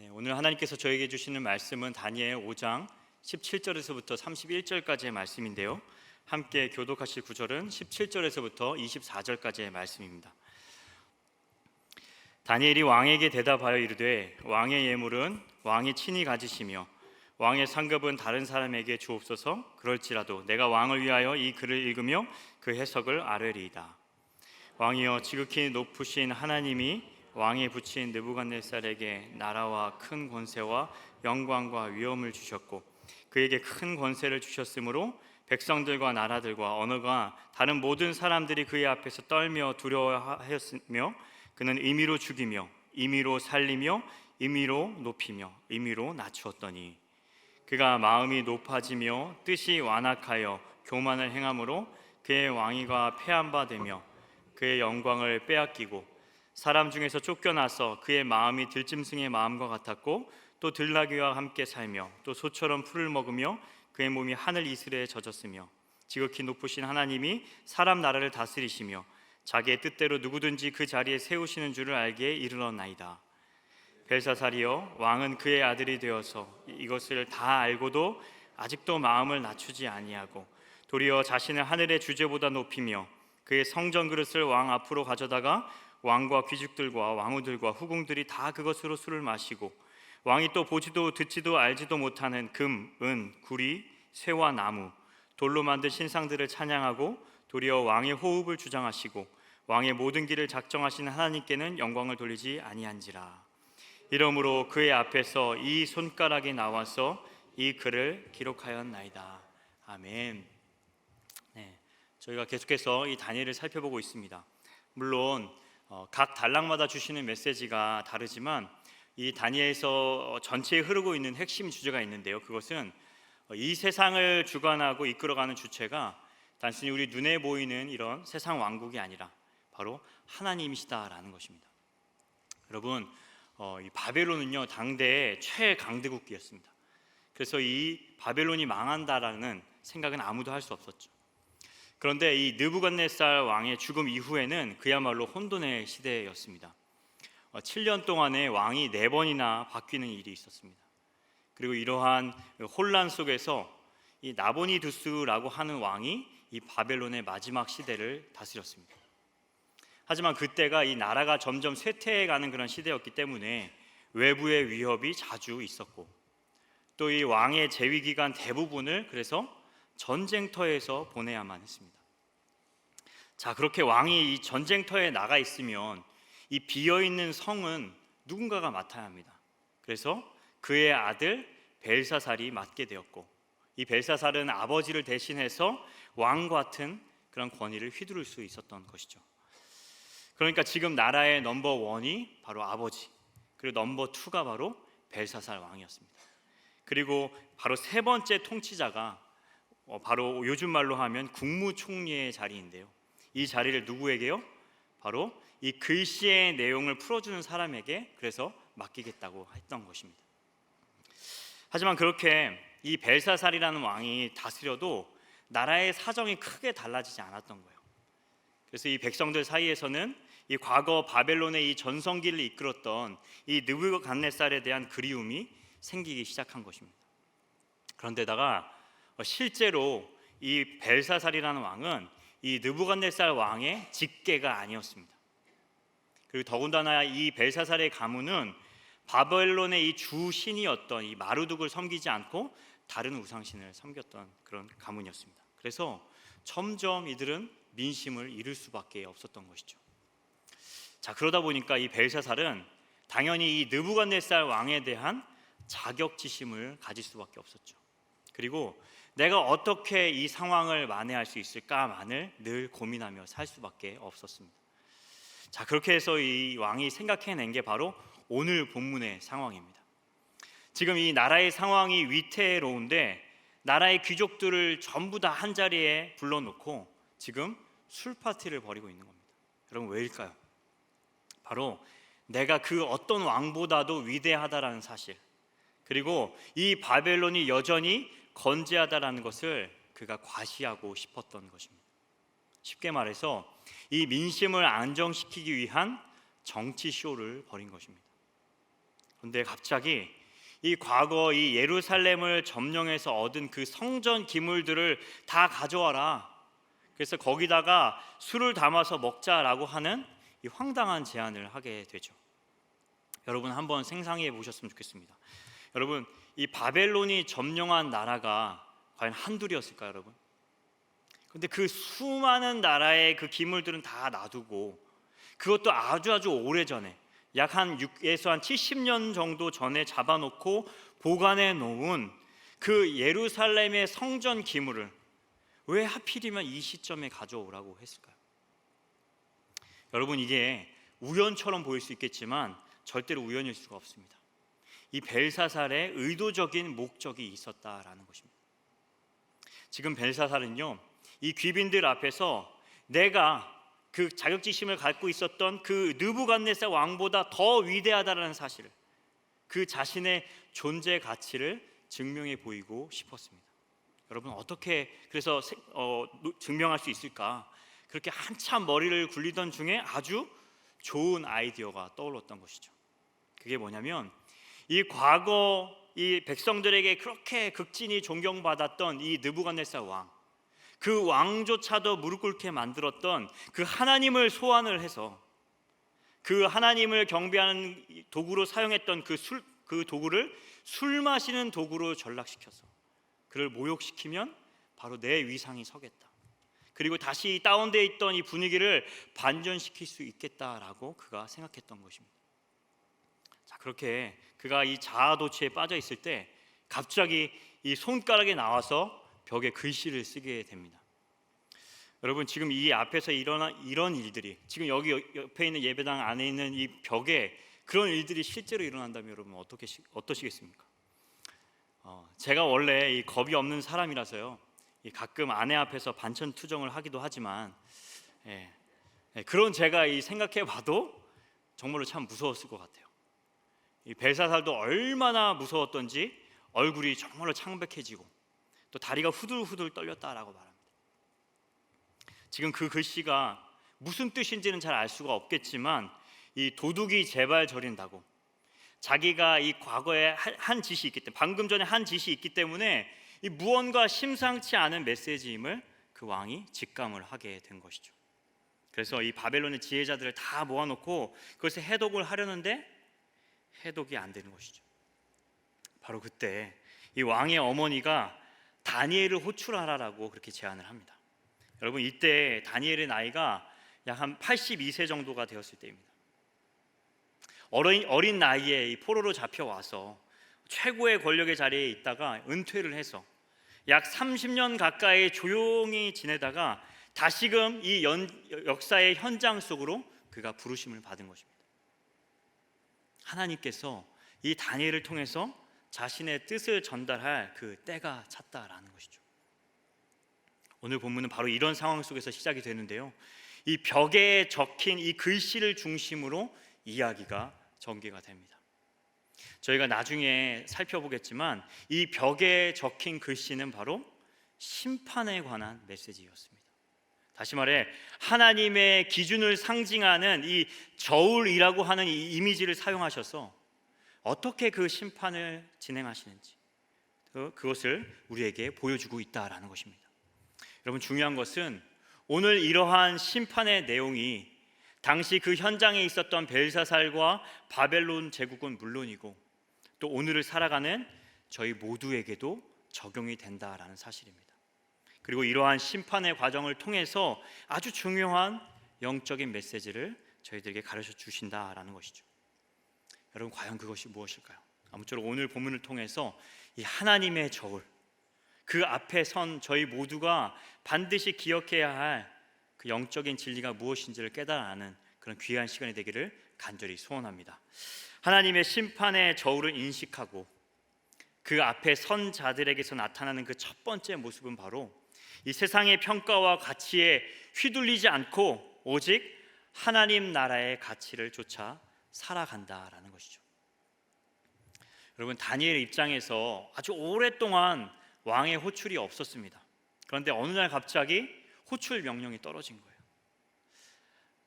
네, 오늘 하나님께서 저에게 주시는 말씀은 다니엘 5장 17절에서부터 31절까지의 말씀인데요. 함께 교독하실 구절은 17절에서부터 24절까지의 말씀입니다. 다니엘이 왕에게 대답하여 이르되 왕의 예물은 왕이 친히 가지시며 왕의 상급은 다른 사람에게 주옵소서 그럴지라도 내가 왕을 위하여 이 글을 읽으며 그 해석을 아뢰리이다. 왕이여 지극히 높으신 하나님이 왕에 붙인 느부갓네살에게 나라와 큰 권세와 영광과 위엄을 주셨고 그에게 큰 권세를 주셨으므로 백성들과 나라들과 언어가 다른 모든 사람들이 그의 앞에서 떨며 두려워하였으며 그는 임의로 죽이며 임의로 살리며 임의로 높이며 임의로 낮추었더니 그가 마음이 높아지며 뜻이 완악하여 교만을 행함으로 그의 왕위가 폐한바 되며 그의 영광을 빼앗기고 사람 중에서 쫓겨나서 그의 마음이 들짐승의 마음과 같았고 또 들나귀와 함께 살며 또 소처럼 풀을 먹으며 그의 몸이 하늘 이슬에 젖었으며 지극히 높으신 하나님이 사람 나라를 다스리시며 자기의 뜻대로 누구든지 그 자리에 세우시는 줄을 알기에 이르렀나이다. 벨사살이여 왕은 그의 아들이 되어서 이것을 다 알고도 아직도 마음을 낮추지 아니하고 도리어 자신을 하늘의 주제보다 높이며 그의 성전 그릇을 왕 앞으로 가져다가 왕과 귀족들과 왕후들과 후궁들이 다 그것으로 술을 마시고 왕이 또 보지도 듣지도 알지도 못하는 금, 은, 구리, 쇠와 나무, 돌로 만든 신상들을 찬양하고 도리어 왕의 호흡을 주장하시고 왕의 모든 길을 작정하시는 하나님께는 영광을 돌리지 아니한지라. 이러므로 그의 앞에서 이 손가락이 나와서 이 글을 기록하였나이다. 아멘. 네, 저희가 계속해서 이 다니엘을 살펴보고 있습니다. 물론 어, 각 단락마다 주시는 메시지가 다르지만 이 다니엘서 전체에 흐르고 있는 핵심 주제가 있는데요. 그것은 어, 이 세상을 주관하고 이끌어가는 주체가 단순히 우리 눈에 보이는 이런 세상 왕국이 아니라 바로 하나님이시다라는 것입니다. 여러분, 어, 이 바벨론은요 당대의 최강대국이었습니다. 그래서 이 바벨론이 망한다라는 생각은 아무도 할 수 없었죠. 그런데 이 느부갓네살 왕의 죽음 이후에는 그야말로 혼돈의 시대였습니다. 7년 동안에 왕이 네 번이나 바뀌는 일이 있었습니다. 그리고 이러한 혼란 속에서 이 나보니두스라고 하는 왕이 이 바벨론의 마지막 시대를 다스렸습니다. 하지만 그때가 이 나라가 점점 쇠퇴해가는 그런 시대였기 때문에 외부의 위협이 자주 있었고 또 이 왕의 재위 기간 대부분을 그래서 전쟁터에서 보내야만 했습니다. 자, 그렇게 왕이 이 전쟁터에 나가 있으면 이 비어 있는 성은 누군가가 맡아야 합니다. 그래서 그의 아들 벨사살이 맡게 되었고 이 벨사살은 아버지를 대신해서 왕 같은 그런 권위를 휘두를 수 있었던 것이죠. 그러니까 지금 나라의 넘버 원이 바로 아버지, 그리고 넘버 투가 바로 벨사살 왕이었습니다. 그리고 바로 세 번째 통치자가 어, 바로 요즘 말로 하면 국무총리의 자리인데요. 이 자리를 누구에게요? 바로 이 글씨의 내용을 풀어주는 사람에게 그래서 맡기겠다고 했던 것입니다. 하지만 그렇게 이 벨사살이라는 왕이 다스려도 나라의 사정이 크게 달라지지 않았던 거예요. 그래서 이 백성들 사이에서는 이 과거 바벨론의 이 전성기를 이끌었던 이 느부갓네살에 대한 그리움이 생기기 시작한 것입니다. 그런데다가 실제로 이 벨사살이라는 왕은 이 느부갓네살 왕의 직계가 아니었습니다. 그리고 더군다나 이 벨사살의 가문은 바벨론의 이 주신이었던 이 마루둑을 섬기지 않고 다른 우상신을 섬겼던 그런 가문이었습니다. 그래서 점점 이들은 민심을 잃을 수밖에 없었던 것이죠. 자 그러다 보니까 이 벨사살은 당연히 이 느부갓네살 왕에 대한 자격지심을 가질 수밖에 없었죠. 그리고 내가 어떻게 이 상황을 만회할 수 있을까만을 늘 고민하며 살 수밖에 없었습니다. 자 그렇게 해서 이 왕이 생각해낸 게 바로 오늘 본문의 상황입니다. 지금 이 나라의 상황이 위태로운데 나라의 귀족들을 전부 다 한 자리에 불러놓고 지금 술 파티를 벌이고 있는 겁니다. 여러분 왜일까요? 바로 내가 그 어떤 왕보다도 위대하다라는 사실 그리고 이 바벨론이 여전히 건재하다라는 것을 그가 과시하고 싶었던 것입니다. 쉽게 말해서 이 민심을 안정시키기 위한 정치 쇼를 벌인 것입니다. 그런데 갑자기 이 과거 이 예루살렘을 점령해서 얻은 그 성전 기물들을 다 가져와라. 그래서 거기다가 술을 담아서 먹자라고 하는 이 황당한 제안을 하게 되죠. 여러분 한번 생상해 보셨으면 좋겠습니다. 여러분 이 바벨론이 점령한 나라가 과연 한둘이었을까요, 여러분? 근데 그 수많은 나라의 그 기물들은 다 놔두고 그것도 아주 아주 오래 전에 약 한 6에서 한 70년 정도 전에 잡아놓고 보관해 놓은 그 예루살렘의 성전 기물을 왜 하필이면 이 시점에 가져오라고 했을까요? 여러분 이게 우연처럼 보일 수 있겠지만 절대로 우연일 수가 없습니다. 이 벨사살의 의도적인 목적이 있었다라는 것입니다. 지금 벨사살은요, 이 귀빈들 앞에서 내가 그 자격지심을 갖고 있었던 그 느부갓네살 왕보다 더 위대하다라는 사실을 그 자신의 존재 가치를 증명해 보이고 싶었습니다. 여러분 어떻게 그래서 세- 어, 노- 증명할 수 있을까? 그렇게 한참 머리를 굴리던 중에 아주 좋은 아이디어가 떠올랐던 것이죠. 그게 뭐냐면 이 과거 이 백성들에게 그렇게 극진히 존경받았던 이 느부갓네살 왕, 그 왕조차도 무릎 꿇게 만들었던 그 하나님을 소환을 해서 그 하나님을 경배하는 도구로 사용했던 그 술 그 도구를 술 마시는 도구로 전락시켜서 그를 모욕시키면 바로 내 위상이 서겠다. 그리고 다시 다운돼 있던 이 분위기를 반전시킬 수 있겠다라고 그가 생각했던 것입니다. 자, 그렇게 그가 이 자아도취에 빠져 있을 때 갑자기 이 손가락에 나와서 벽에 글씨를 쓰게 됩니다. 여러분 지금 이 앞에서 일어난 이런 일들이 지금 여기 옆에 있는 예배당 안에 있는 이 벽에 그런 일들이 실제로 일어난다면 여러분 어떻게 시- 어떠시겠습니까? 어, 제가 원래 이 겁이 없는 사람이라서요. 이 가끔 아내 앞에서 반천 투정을 하기도 하지만 예, 예, 그런 제가 이 생각해봐도 정말로 참 무서웠을 것 같아요. 이 벨사살도 얼마나 무서웠던지 얼굴이 정말로 창백해지고 또 다리가 후들후들 떨렸다라고 말합니다. 지금 그 글씨가 무슨 뜻인지는 잘 알 수가 없겠지만 이 도둑이 제발 저린다고 자기가 이 과거에 한- 한 짓이 있기 때문에 방금 전에 한 짓이 있기 때문에 이 무언가 심상치 않은 메시지임을 그 왕이 직감을 하게 된 것이죠. 그래서 이 바벨론의 지혜자들을 다 모아놓고 그것을 해독을 하려는데 해독이 안 되는 것이죠. 바로 그때 이 왕의 어머니가 다니엘을 호출하라라고 그렇게 제안을 합니다. 여러분 이때 다니엘의 나이가 약 한 82세 정도가 되었을 때입니다. 어린, 어린 나이에 이 포로로 잡혀와서 최고의 권력의 자리에 있다가 은퇴를 해서 약 30년 가까이 조용히 지내다가 다시금 이 연- 역사의 현장 속으로 그가 부르심을 받은 것입니다. 하나님께서 이 다니엘을 통해서 자신의 뜻을 전달할 그 때가 찼다라는 것이죠. 오늘 본문은 바로 이런 상황 속에서 시작이 되는데요. 이 벽에 적힌 이 글씨를 중심으로 이야기가 전개가 됩니다. 저희가 나중에 살펴보겠지만 이 벽에 적힌 글씨는 바로 심판에 관한 메시지였습니다. 다시 말해 하나님의 기준을 상징하는 이 저울이라고 하는 이 이미지를 사용하셔서 어떻게 그 심판을 진행하시는지 그- 그것을 우리에게 보여주고 있다라는 것입니다. 여러분 중요한 것은 오늘 이러한 심판의 내용이 당시 그 현장에 있었던 벨사살과 바벨론 제국은 물론이고 또 오늘을 살아가는 저희 모두에게도 적용이 된다라는 사실입니다. 그리고 이러한 심판의 과정을 통해서 아주 중요한 영적인 메시지를 저희들에게 가르쳐 주신다라는 것이죠. 여러분 과연 그것이 무엇일까요? 아무쪼록 오늘 본문을 통해서 이 하나님의 저울 그 앞에 선 저희 모두가 반드시 기억해야 할 그 영적인 진리가 무엇인지를 깨달아는 그런 귀한 시간이 되기를 간절히 소원합니다. 하나님의 심판의 저울을 인식하고 그 앞에 선 자들에게서 나타나는 그 첫 번째 모습은 바로 이 세상의 평가와 가치에 휘둘리지 않고 오직 하나님 나라의 가치를 쫓아 살아간다라는 것이죠. 여러분 다니엘 입장에서 아주 오랫동안 왕의 호출이 없었습니다. 그런데 어느 날 갑자기 호출 명령이 떨어진 거예요.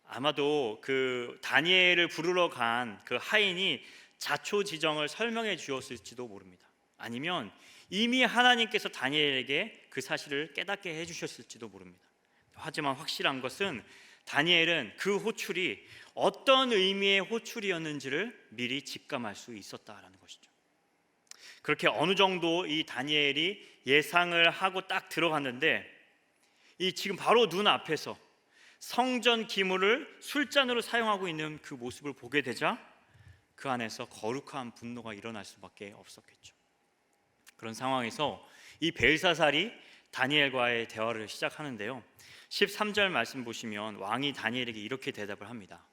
아마도 그 다니엘을 부르러 간 그 하인이 자초지정을 설명해 주었을지도 모릅니다. 아니면 이미 하나님께서 다니엘에게 그 사실을 깨닫게 해 주셨을지도 모릅니다. 하지만 확실한 것은 다니엘은 그 호출이 어떤 의미의 호출이었는지를 미리 직감할 수 있었다라는 것이죠. 그렇게 어느 정도 이 다니엘이 예상을 하고 딱 들어갔는데 이 지금 바로 눈 앞에서 성전 기물을 술잔으로 사용하고 있는 그 모습을 보게 되자 그 안에서 거룩한 분노가 일어날 수밖에 없었겠죠. 그런 상황에서 이 벨사살이 다니엘과의 대화를 시작하는데요. 13절 말씀 보시면 왕이 다니엘에게 이렇게 대답을 합니다.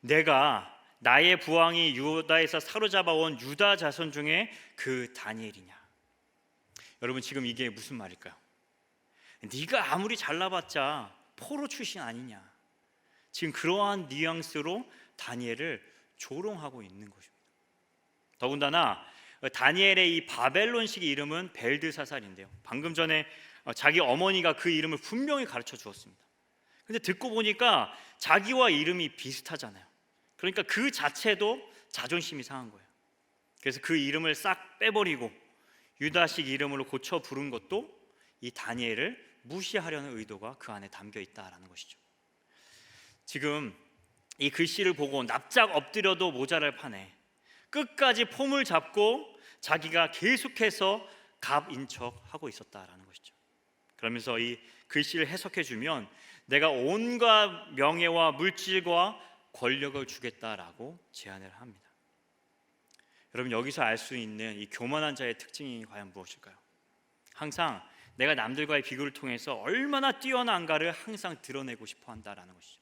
내가 나의 부왕이 유다에서 사로잡아 온 유다 자손 중에 그 다니엘이냐? 여러분 지금 이게 무슨 말일까요? 네가 아무리 잘나봤자 포로 출신 아니냐? 지금 그러한 뉘앙스로 다니엘을 조롱하고 있는 것입니다. 더군다나 다니엘의 이 바벨론식 이름은 벨드사살인데요. 방금 전에 자기 어머니가 그 이름을 분명히 가르쳐 주었습니다. 근데 듣고 보니까 자기와 이름이 비슷하잖아요. 그러니까 그 자체도 자존심이 상한 거예요. 그래서 그 이름을 싹 빼버리고 유다식 이름으로 고쳐 부른 것도 이 다니엘을 무시하려는 의도가 그 안에 담겨 있다라는 것이죠. 지금 이 글씨를 보고 납작 엎드려도 모자랄 판에 끝까지 폼을 잡고 자기가 계속해서 갑인 척 하고 있었다라는 것이죠. 그러면서 이 글씨를 해석해 주면 내가 온갖 명예와 물질과 권력을 주겠다라고 제안을 합니다. 여러분 여기서 알 수 있는 이 교만한 자의 특징이 과연 무엇일까요? 항상 내가 남들과의 비교를 통해서 얼마나 뛰어난가를 항상 드러내고 싶어 한다라는 것이죠.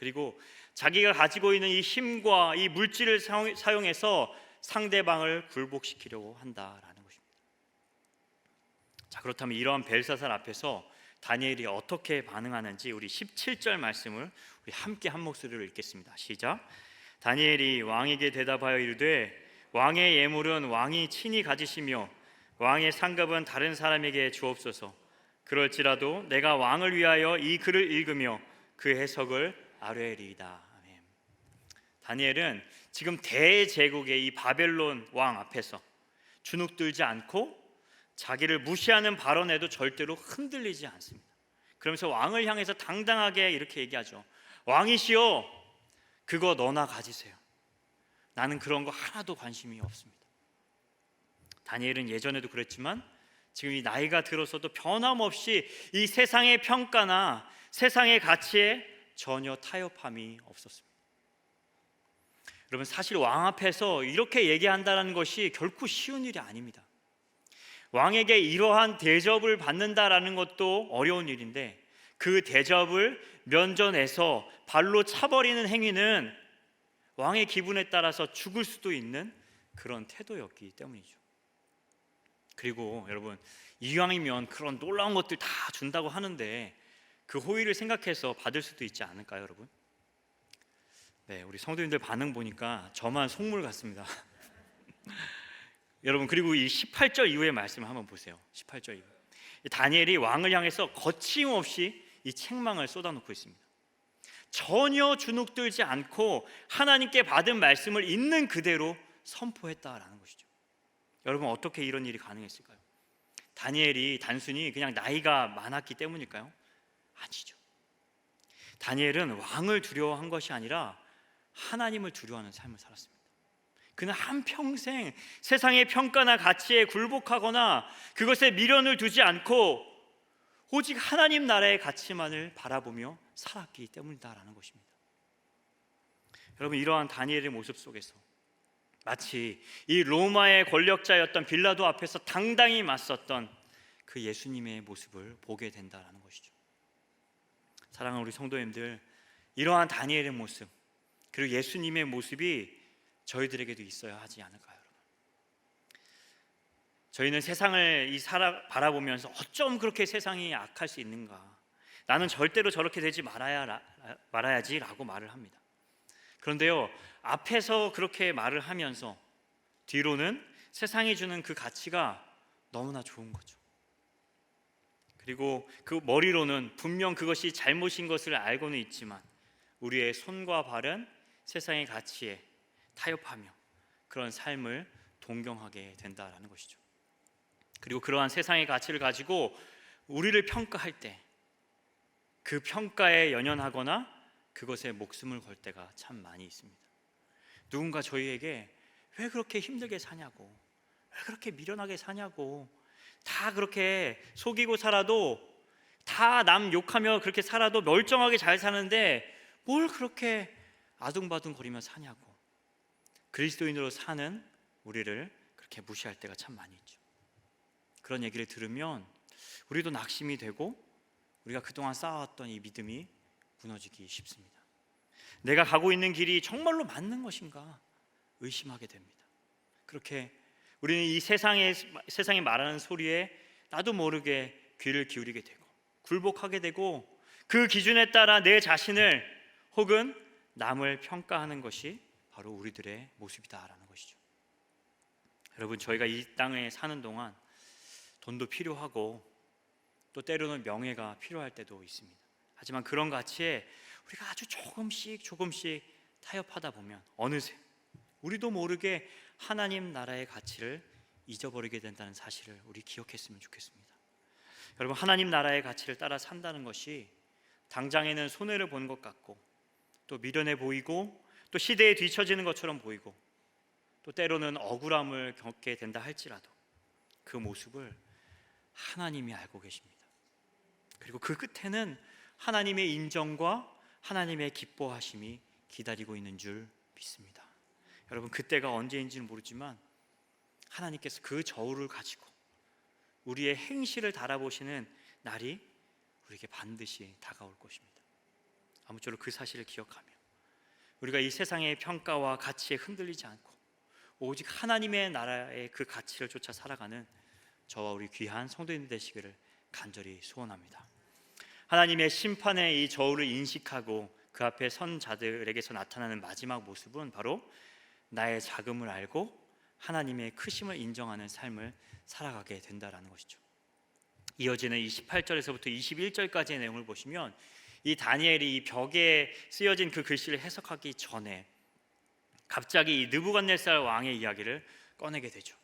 그리고 자기가 가지고 있는 이 힘과 이 물질을 사용해서 상대방을 굴복시키려고 한다라는 것입니다. 자, 그렇다면 이러한 벨사살 앞에서 다니엘이 어떻게 반응하는지 우리 17절 말씀을 우리 함께 한 목소리로 읽겠습니다. 시작. 다니엘이 왕에게 대답하여 이르되 왕의 예물은 왕이 친히 가지시며 왕의 상급은 다른 사람에게 주옵소서. 그럴지라도 내가 왕을 위하여 이 글을 읽으며 그 해석을 아뢰리이다. 아멘. 다니엘은 지금 대제국의 이 바벨론 왕 앞에서 주눅들지 않고 자기를 무시하는 발언에도 절대로 흔들리지 않습니다. 그러면서 왕을 향해서 당당하게 이렇게 얘기하죠. 왕이시여, 그거 너나 가지세요. 나는 그런 거 하나도 관심이 없습니다. 다니엘은 예전에도 그랬지만 지금 이 나이가 들어서도 변함없이 이 세상의 평가나 세상의 가치에 전혀 타협함이 없었습니다. 여러분 사실 왕 앞에서 이렇게 얘기한다는 것이 결코 쉬운 일이 아닙니다. 왕에게 이러한 대접을 받는다라는 것도 어려운 일인데 그 대접을 면전에서 발로 차버리는 행위는 왕의 기분에 따라서 죽을 수도 있는 그런 태도였기 때문이죠. 그리고 여러분 이왕이면 그런 놀라운 것들 다 준다고 하는데 그 호의를 생각해서 받을 수도 있지 않을까요, 여러분? 네, 우리 성도님들 반응 보니까 저만 속물 같습니다. 여러분 그리고 이 18절 이후의 말씀을 한번 보세요. 18절 이후. 다니엘이 왕을 향해서 거침없이 이 책망을 쏟아놓고 있습니다. 전혀 주눅들지 않고 하나님께 받은 말씀을 있는 그대로 선포했다라는 것이죠. 여러분 어떻게 이런 일이 가능했을까요? 다니엘이 단순히 그냥 나이가 많았기 때문일까요? 아니죠. 다니엘은 왕을 두려워한 것이 아니라 하나님을 두려워하는 삶을 살았습니다. 그는 한 평생 세상의 평가나 가치에 굴복하거나 그것에 미련을 두지 않고 오직 하나님 나라의 가치만을 바라보며 살았기 때문이다라는 것입니다. 여러분 이러한 다니엘의 모습 속에서 마치 이 로마의 권력자였던 빌라도 앞에서 당당히 맞섰던 그 예수님의 모습을 보게 된다라는 것이죠. 사랑하는 우리 성도님들, 이러한 다니엘의 모습 그리고 예수님의 모습이 저희들에게도 있어야 하지 않을까요, 여러분? 저희는 세상을 이 살아 바라보면서 어쩜 그렇게 세상이 악할 수 있는가? 나는 절대로 저렇게 되지 말아야 말아야지라고 말을 합니다. 그런데요, 앞에서 그렇게 말을 하면서 뒤로는 세상이 주는 그 가치가 너무나 좋은 거죠. 그리고 그 머리로는 분명 그것이 잘못인 것을 알고는 있지만 우리의 손과 발은 세상의 가치에 타협하며 그런 삶을 동경하게 된다라는 것이죠. 그리고 그러한 세상의 가치를 가지고 우리를 평가할 때 그 평가에 연연하거나 그것에 목숨을 걸 때가 참 많이 있습니다. 누군가 저희에게 왜 그렇게 힘들게 사냐고, 왜 그렇게 미련하게 사냐고, 다 그렇게 속이고 살아도 다 남 욕하며 그렇게 살아도 멀쩡하게 잘 사는데 뭘 그렇게 아둥바둥 거리며 사냐고. 그리스도인으로 사는 우리를 그렇게 무시할 때가 참 많이 있죠. 그런 얘기를 들으면 우리도 낙심이 되고 우리가 그동안 쌓아왔던 이 믿음이 무너지기 쉽습니다. 내가 가고 있는 길이 정말로 맞는 것인가 의심하게 됩니다. 그렇게 우리는 이 세상에 세상이 말하는 소리에 나도 모르게 귀를 기울이게 되고 굴복하게 되고 그 기준에 따라 내 자신을 혹은 남을 평가하는 것이 바로 우리들의 모습이다라는 것이죠. 여러분 저희가 이 땅에 사는 동안 돈도 필요하고 또 때로는 명예가 필요할 때도 있습니다. 하지만 그런 가치에 우리가 아주 조금씩 조금씩 타협하다 보면 어느새 우리도 모르게 하나님 나라의 가치를 잊어버리게 된다는 사실을 우리 기억했으면 좋겠습니다. 여러분 하나님 나라의 가치를 따라 산다는 것이 당장에는 손해를 보는 것 같고 또 미련해 보이고 또 시대에 뒤처지는 것처럼 보이고 또 때로는 억울함을 겪게 된다 할지라도 그 모습을 하나님이 알고 계십니다. 그리고 그 끝에는 하나님의 인정과 하나님의 기뻐하심이 기다리고 있는 줄 믿습니다. 여러분 그때가 언제인지는 모르지만 하나님께서 그 저울을 가지고 우리의 행실을 달아보시는 날이 우리에게 반드시 다가올 것입니다. 아무쪼록 그 사실을 기억하며 우리가 이 세상의 평가와 가치에 흔들리지 않고 오직 하나님의 나라의 그 가치를 쫓아 살아가는 저와 우리 귀한 성도님 되시기를 간절히 소원합니다. 하나님의 심판의 이 저울을 인식하고 그 앞에 선 자들에게서 나타나는 마지막 모습은 바로 나의 자금을 알고 하나님의 크심을 인정하는 삶을 살아가게 된다라는 것이죠. 이어지는 28절에서부터 21절까지의 내용을 보시면 이 다니엘이 이 벽에 쓰여진 그 글씨를 해석하기 전에 갑자기 이 느부갓네살 왕의 이야기를 꺼내게 되죠.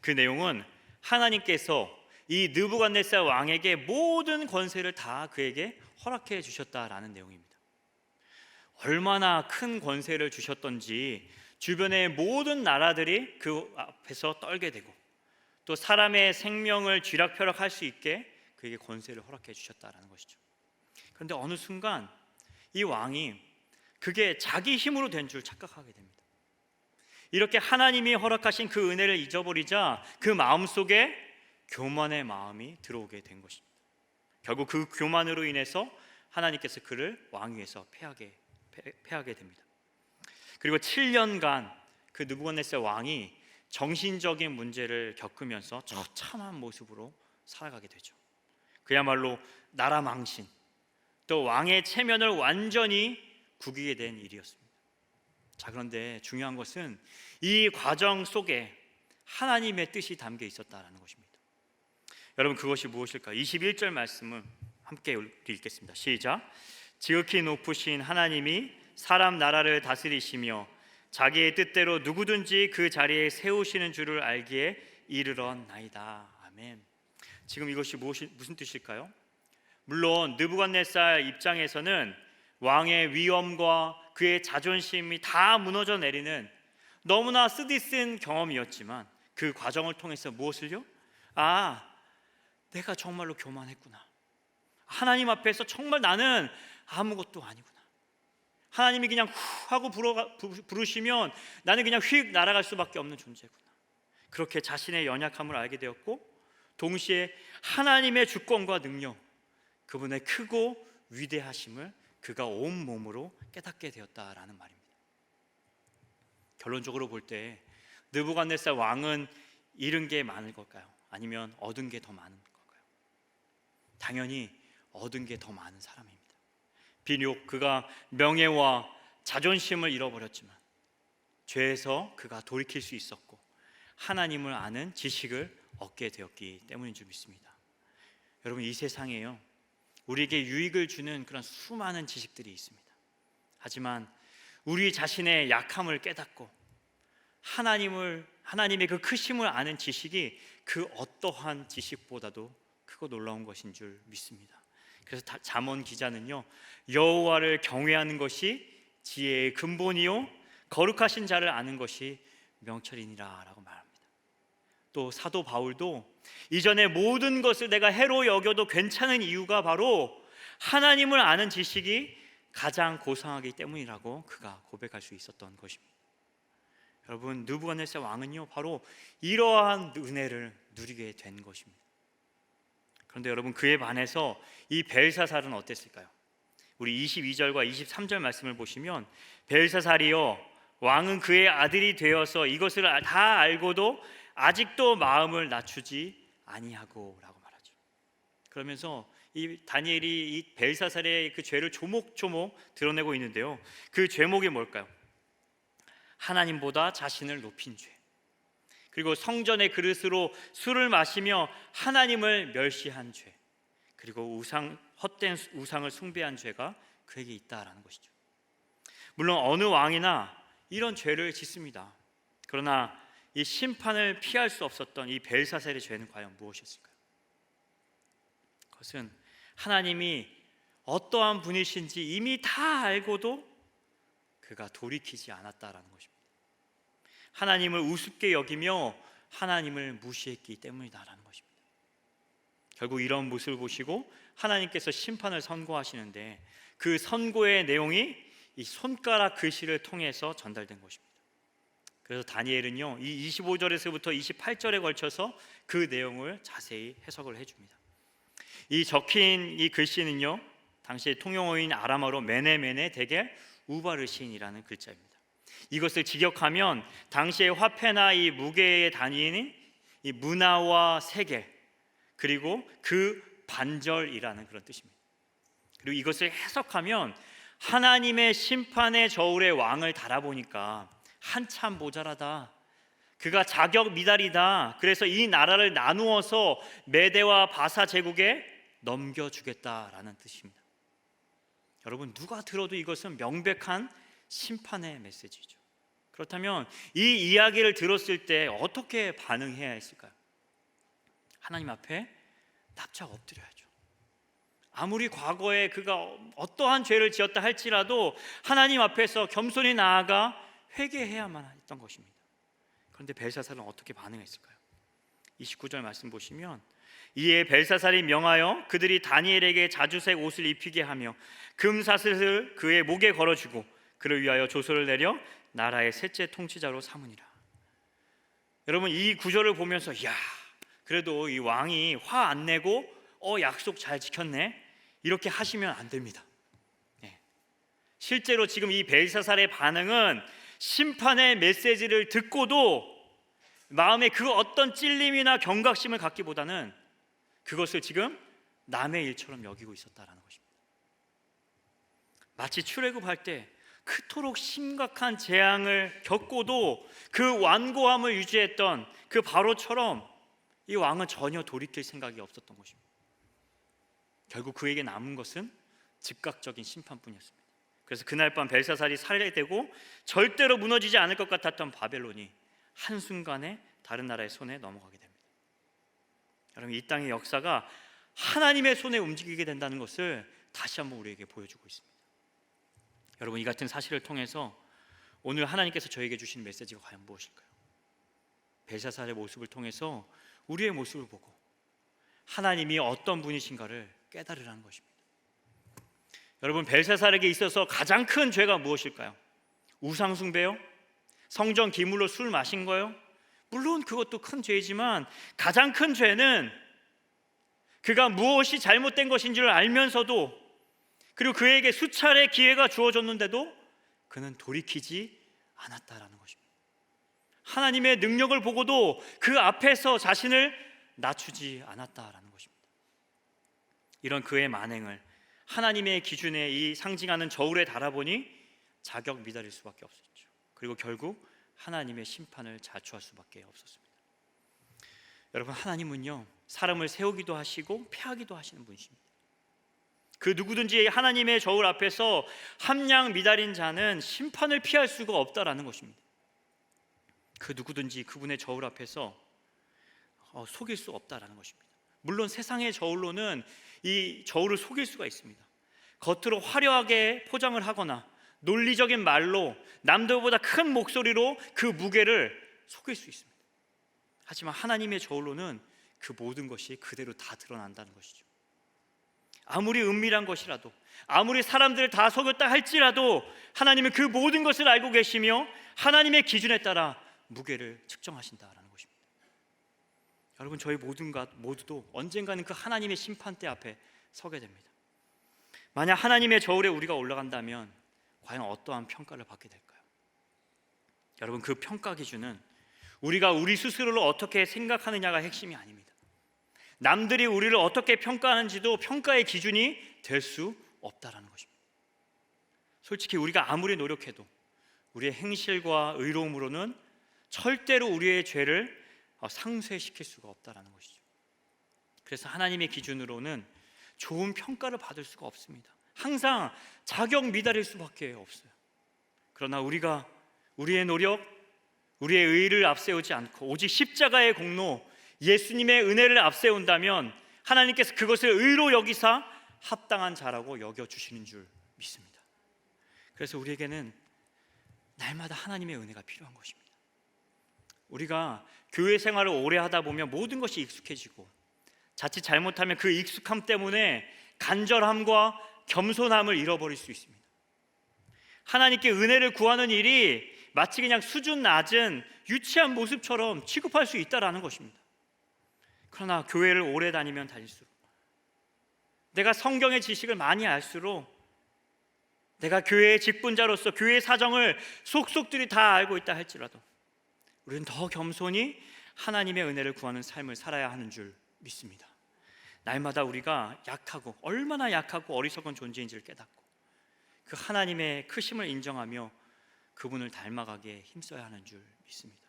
그 내용은 하나님께서 이 느부갓네살 왕에게 모든 권세를 다 그에게 허락해 주셨다라는 내용입니다. 얼마나 큰 권세를 주셨던지 주변의 모든 나라들이 그 앞에서 떨게 되고 또 사람의 생명을 쥐락펴락할 수 있게 그에게 권세를 허락해 주셨다라는 것이죠. 그런데 어느 순간 이 왕이 그게 자기 힘으로 된 줄 착각하게 됩니다. 이렇게 하나님이 허락하신 그 은혜를 잊어버리자 그 마음 속에 교만의 마음이 들어오게 된 것입니다. 결국 그 교만으로 인해서 하나님께서 그를 왕위에서 패하게 패하게 됩니다. 그리고 7년간 그 느부갓네살 왕이 정신적인 문제를 겪으면서 처참한 모습으로 살아가게 되죠. 그야말로 나라 망신, 또 왕의 체면을 완전히 구기게 된 일이었습니다. 자, 그런데 중요한 것은 이 과정 속에 하나님의 뜻이 담겨 있었다라는 것입니다. 여러분 그것이 무엇일까? 21절 말씀을 함께 읽겠습니다. 시작. 지극히 높으신 하나님이 사람 나라를 다스리시며 자기의 뜻대로 누구든지 그 자리에 세우시는 줄을 알기에 이르렀나이다. 아멘. 지금 이것이 무엇이, 무슨 뜻일까요? 물론 느부갓네살 입장에서는 왕의 위엄과 그의 자존심이 다 무너져 내리는 너무나 쓰디쓴 경험이었지만 그 과정을 통해서 무엇을요? 아, 내가 정말로 교만했구나. 하나님 앞에서 정말 나는 아무것도 아니구나. 하나님이 그냥 후 하고 불어가, 부르시면 나는 그냥 휙 날아갈 수밖에 없는 존재구나. 그렇게 자신의 연약함을 알게 되었고 동시에 하나님의 주권과 능력, 그분의 크고 위대하심을 그가 온 몸으로 깨닫게 되었다라는 말입니다. 결론적으로 볼 때 느부갓네살 왕은 잃은 게 많을 걸까요? 아니면 얻은 게 더 많은 걸까요? 당연히 얻은 게 더 많은 사람입니다. 비록 그가 명예와 자존심을 잃어버렸지만 죄에서 그가 돌이킬 수 있었고 하나님을 아는 지식을 얻게 되었기 때문인 줄 믿습니다. 여러분 이 세상에요. 우리에게 유익을 주는 그런 수많은 지식들이 있습니다. 하지만 우리 자신의 약함을 깨닫고 하나님을 하나님의 그 크심을 아는 지식이 그 어떠한 지식보다도 크고 놀라운 것인 줄 믿습니다. 그래서 다- 잠언 기자는요 여호와를 경외하는 것이 지혜의 근본이요 거룩하신 자를 아는 것이 명철이니라라고 말합니다. 또 사도 바울도 이전에 모든 것을 내가 해로 여겨도 괜찮은 이유가 바로 하나님을 아는 지식이 가장 고상하기 때문이라고 그가 고백할 수 있었던 것입니다. 여러분 느부갓네살 왕은요 바로 이러한 은혜를 누리게 된 것입니다. 그런데 여러분 그에 반해서 이 벨사살은 어땠을까요? 우리 22절과 23절 말씀을 보시면 벨사살이요 왕은 그의 아들이 되어서 이것을 다 알고도 아직도 마음을 낮추지 아니하고라고 말하죠. 그러면서 이 다니엘이 이 벨사살의 그 죄를 조목조목 드러내고 있는데요. 그 죄목이 뭘까요? 하나님보다 자신을 높인 죄. 그리고 성전의 그릇으로 술을 마시며 하나님을 멸시한 죄. 그리고 우상 헛된 우상을 숭배한 죄가 그에게 있다라는 것이죠. 물론 어느 왕이나 이런 죄를 짓습니다. 그러나 이 심판을 피할 수 없었던 이 벨사셀의 죄는 과연 무엇이었을까요? 그것은 하나님이 어떠한 분이신지 이미 다 알고도 그가 돌이키지 않았다라는 것입니다. 하나님을 우습게 여기며 하나님을 무시했기 때문이다라는 것입니다. 결국 이런 모습을 보시고 하나님께서 심판을 선고하시는데 그 선고의 내용이 이 손가락 글씨를 통해서 전달된 것입니다. 그래서 다니엘은요, 이 25절에서부터 28절에 걸쳐서 그 내용을 자세히 해석을 해줍니다. 이 적힌 이 글씨는요, 당시 통용어인 아람어로 메네메네 대개 우바르신이라는 글자입니다. 이것을 직역하면 당시의 화폐나 이 무게의 단위는 이 문화와 세계 그리고 그 반절이라는 그런 뜻입니다. 그리고 이것을 해석하면 하나님의 심판의 저울에 왕을 달아보니까 한참 모자라다. 그가 자격 미달이다. 그래서 이 나라를 나누어서 메대와 바사 제국에 넘겨주겠다라는 뜻입니다. 여러분 누가 들어도 이것은 명백한 심판의 메시지죠. 그렇다면 이 이야기를 들었을 때 어떻게 반응해야 했을까요? 하나님 앞에 납작 엎드려야죠. 아무리 과거에 그가 어떠한 죄를 지었다 할지라도 하나님 앞에서 겸손히 나아가 회개해야만 했던 것입니다. 그런데 벨사살은 어떻게 반응했을까요? 29절 말씀 보시면 이에 벨사살이 명하여 그들이 다니엘에게 자주색 옷을 입히게 하며 금사슬을 그의 목에 걸어주고 그를 위하여 조서를 내려 나라의 셋째 통치자로 삼으니라. 여러분 이 구절을 보면서 야 그래도 이 왕이 화 안 내고 어 약속 잘 지켰네 이렇게 하시면 안 됩니다. 네. 실제로 지금 이 벨사살의 반응은 심판의 메시지를 듣고도 마음에 그 어떤 찔림이나 경각심을 갖기보다는 그것을 지금 남의 일처럼 여기고 있었다라는 것입니다. 마치 출애굽할 때 그토록 심각한 재앙을 겪고도 그 완고함을 유지했던 그 바로처럼 이 왕은 전혀 돌이킬 생각이 없었던 것입니다. 결국 그에게 남은 것은 즉각적인 심판뿐이었습니다. 그래서 그날 밤 벨사살이 살해되고 절대로 무너지지 않을 것 같았던 바벨론이 한순간에 다른 나라의 손에 넘어가게 됩니다. 여러분 이 땅의 역사가 하나님의 손에 움직이게 된다는 것을 다시 한번 우리에게 보여주고 있습니다. 여러분 이 같은 사실을 통해서 오늘 하나님께서 저에게 주신 메시지가 과연 무엇일까요? 벨사살의 모습을 통해서 우리의 모습을 보고 하나님이 어떤 분이신가를 깨달으라는 것입니다. 여러분 벨사살에게 있어서 가장 큰 죄가 무엇일까요? 우상 숭배요? 성전 기물로 술 마신 거요? 물론 그것도 큰 죄이지만 가장 큰 죄는 그가 무엇이 잘못된 것인지를 알면서도 그리고 그에게 수차례 기회가 주어졌는데도 그는 돌이키지 않았다라는 것입니다. 하나님의 능력을 보고도 그 앞에서 자신을 낮추지 않았다라는 것입니다. 이런 그의 만행을 하나님의 기준에 이 상징하는 저울에 달아보니 자격 미달일 수밖에 없었죠. 그리고 결국 하나님의 심판을 자초할 수밖에 없었습니다. 여러분 하나님은요 사람을 세우기도 하시고 패하기도 하시는 분이십니다. 그 누구든지 하나님의 저울 앞에서 함량 미달인 자는 심판을 피할 수가 없다라는 것입니다. 그 누구든지 그분의 저울 앞에서 어, 속일 수 없다라는 것입니다. 물론 세상의 저울로는 이 저울을 속일 수가 있습니다. 겉으로 화려하게 포장을 하거나 논리적인 말로 남들보다 큰 목소리로 그 무게를 속일 수 있습니다. 하지만 하나님의 저울로는 그 모든 것이 그대로 다 드러난다는 것이죠. 아무리 은밀한 것이라도 아무리 사람들을 다 속였다 할지라도 하나님은 그 모든 것을 알고 계시며 하나님의 기준에 따라 무게를 측정하신다라는 것입니다. 여러분 저희 모든 것 모두도 언젠가는 그 하나님의 심판대 앞에 서게 됩니다. 만약 하나님의 저울에 우리가 올라간다면 과연 어떠한 평가를 받게 될까요? 여러분 그 평가 기준은 우리가 우리 스스로를 어떻게 생각하느냐가 핵심이 아닙니다. 남들이 우리를 어떻게 평가하는지도 평가의 기준이 될 수 없다라는 것입니다. 솔직히 우리가 아무리 노력해도 우리의 행실과 의로움으로는 절대로 우리의 죄를 어, 상쇄시킬 수가 없다라는 것이죠. 그래서 하나님의 기준으로는 좋은 평가를 받을 수가 없습니다. 항상 자격 미달일 수밖에 없어요. 그러나 우리가 우리의 노력, 우리의 의를 앞세우지 않고 오직 십자가의 공로, 예수님의 은혜를 앞세운다면 하나님께서 그것을 의로 여기사 합당한 자라고 여겨 주시는 줄 믿습니다. 그래서 우리에게는 날마다 하나님의 은혜가 필요한 것입니다. 우리가 교회 생활을 오래 하다 보면 모든 것이 익숙해지고 자칫 잘못하면 그 익숙함 때문에 간절함과 겸손함을 잃어버릴 수 있습니다. 하나님께 은혜를 구하는 일이 마치 그냥 수준 낮은 유치한 모습처럼 취급할 수 있다라는 것입니다. 그러나 교회를 오래 다니면 다닐수록 내가 성경의 지식을 많이 알수록 내가 교회의 직분자로서 교회 사정을 속속들이 다 알고 있다 할지라도 우리는 더 겸손히 하나님의 은혜를 구하는 삶을 살아야 하는 줄 믿습니다. 날마다 우리가 약하고 얼마나 약하고 어리석은 존재인지를 깨닫고 그 하나님의 크심을 인정하며 그분을 닮아가게 힘써야 하는 줄 믿습니다.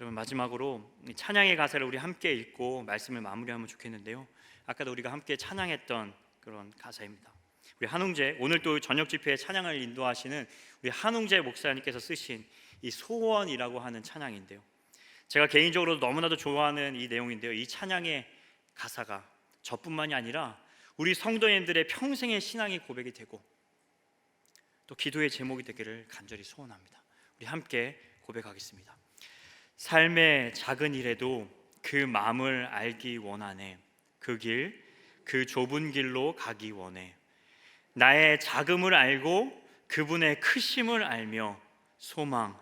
여러분 마지막으로 찬양의 가사를 우리 함께 읽고 말씀을 마무리하면 좋겠는데요. 아까도 우리가 함께 찬양했던 그런 가사입니다. 우리 한웅재 오늘 또 저녁 집회에 찬양을 인도하시는 우리 한웅재 목사님께서 쓰신 이 소원이라고 하는 찬양인데요. 제가 개인적으로 너무나도 좋아하는 이 내용인데요. 이 찬양의 가사가 저뿐만이 아니라 우리 성도님들의 평생의 신앙의 고백이 되고 또 기도의 제목이 되기를 간절히 소원합니다. 우리 함께 고백하겠습니다. 삶의 작은 일에도 그 마음을 알기 원하네. 그 길, 그 좁은 길로 가기 원해. 나의 자금을 알고 그분의 크심을 알며 소망,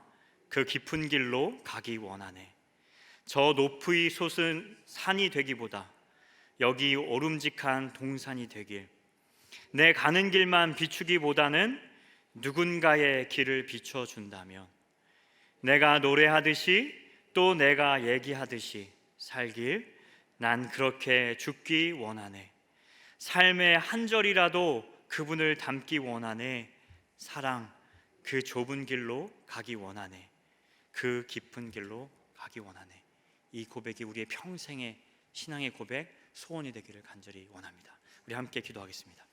그 깊은 길로 가기 원하네. 저 높이 솟은 산이 되기보다 여기 오름직한 동산이 되길. 내 가는 길만 비추기보다는 누군가의 길을 비춰준다면 내가 노래하듯이 또 내가 얘기하듯이 살길 난 그렇게 죽기 원하네. 삶의 한 절이라도 그분을 닮기 원하네. 사랑 그 좁은 길로 가기 원하네. 그 깊은 길로 가기 원하네. 이 고백이 우리의 평생의 신앙의 고백, 소원이 되기를 간절히 원합니다. 우리 함께 기도하겠습니다.